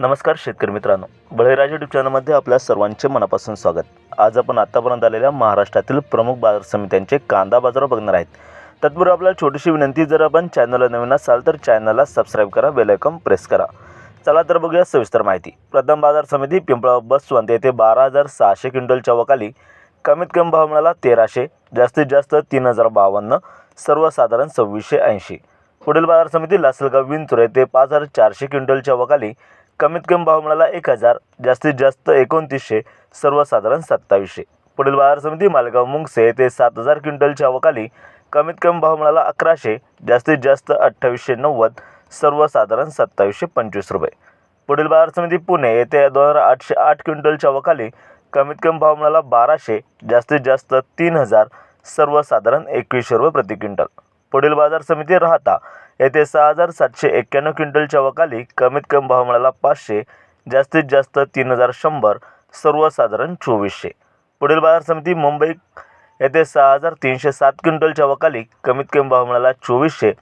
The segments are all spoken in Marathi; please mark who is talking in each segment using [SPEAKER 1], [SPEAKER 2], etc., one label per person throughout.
[SPEAKER 1] नमस्कार शेतकरी मित्रांनो. बळीराजा युट्यूब चॅनलमध्ये आपल्या सर्वांचे मनापासून स्वागत. आज आपण आत्तापर्यंत आलेल्या महाराष्ट्रातील प्रमुख बाजार समित्यांचे कांदा बाजार बघणार आहेत. तत्पूर्वी आपल्याला छोटीशी विनंती जर आपण चॅनलला नवीन असाल तर चॅनलला सबस्क्राईब करा बेलायकॉन प्रेस करा. चला तर बघूया सविस्तर माहिती. प्रथम बाजार समिती पिंपळा बसवंत येथे बारा हजार सहाशे क्विंटलच्या वकाली कमीत कमी भाव मिळाला तेराशे जास्तीत जास्त तीन हजार बावन्न सर्वसाधारण सव्वीसशे ऐंशी. पुढील बाजार समिती लासलगाव विंचुर येथे पाच हजार चारशे क्विंटलच्या वकाली कमीत कमी भाव मिळाला एक हजार जास्तीत जास्त एकोणतीसशे सर्वसाधारण सत्तावीसशे. पुढील बाजार समिती मालेगाव मुंगसे येथे सात हजार क्विंटलच्या वकाली कमीत कमी भाव मिळाला अकराशे जास्तीत जास्त अठ्ठावीसशे नव्वद सर्वसाधारण सत्तावीसशे पंचवीस रुपये. पुढील बाजार समिती पुणे येथे दोन हजार आठशे आठ क्विंटलच्या वकाली कमीत कमी भाव मिळाला बाराशे जास्तीत जास्त तीन हजार सर्वसाधारण एकवीसशे रुपये प्रति क्विंटल. पुढील बाजार समिती राहता येथे सहा हजार सातशे एक्क्याण्णव क्विंटलच्या वकाली कमीत कमी भाव मिळाला पाचशे जास्तीत जास्त तीन हजार शंभर सर्वसाधारण चोवीसशे. पुढील बाजार समिती मुंबई येथे सहा हजार तीनशे सात क्विंटलच्या वकाली कमीत कमी भाव मिळाला चोवीसशे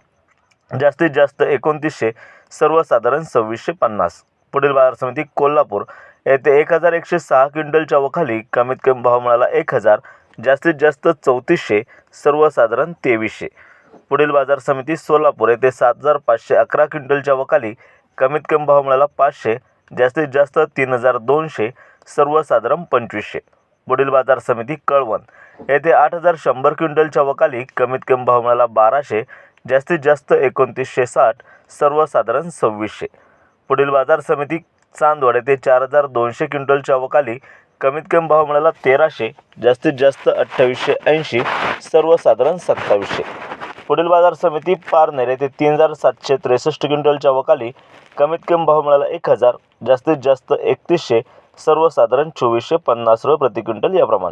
[SPEAKER 1] जास्तीत जास्त एकोणतीसशे सर्वसाधारण सव्वीसशे पन्नास. पुढील बाजार समिती कोल्हापूर येथे एक हजार एकशे सहा क्विंटलच्या वखाली कमीत कमी भाव मिळाला एक हजार जास्तीत जास्त चौतीसशे सर्वसाधारण तेवीसशे. पुढील बाजार समिती सोलापूर येथे सात हजार पाचशे अकरा क्विंटलच्या वकाली कमीत कमी भाव मिळाला पाचशे जास्तीत जास्त तीन हजार दोनशे सर्वसाधारण पंचवीसशे. पुढील बाजार समिती कळवण येथे आठ हजार शंभर क्विंटलच्या वकाली कमीत कमी भाव मिळाला बाराशे जास्तीत जास्त एकोणतीसशे साठ सर्वसाधारण सव्वीसशे. पुढील बाजार समिती चांदवड येथे चार हजार दोनशे क्विंटलच्या वकाली कमीत कमी भाव मिळाला तेराशे जास्तीत जास्त अठ्ठावीसशे ऐंशी सर्वसाधारण सत्तावीसशे. पुढील बाजार समिती पारनेर येथे तीन हजार सातशे त्रेसष्ट क्विंटलच्या वकाली कमीत कमी भाव मिळाला एक हजार. जास्तीत जास्त एकतीसशे सर्वसाधारण चोवीसशे पन्नास रुपये प्रति क्विंटल याप्रमाणे.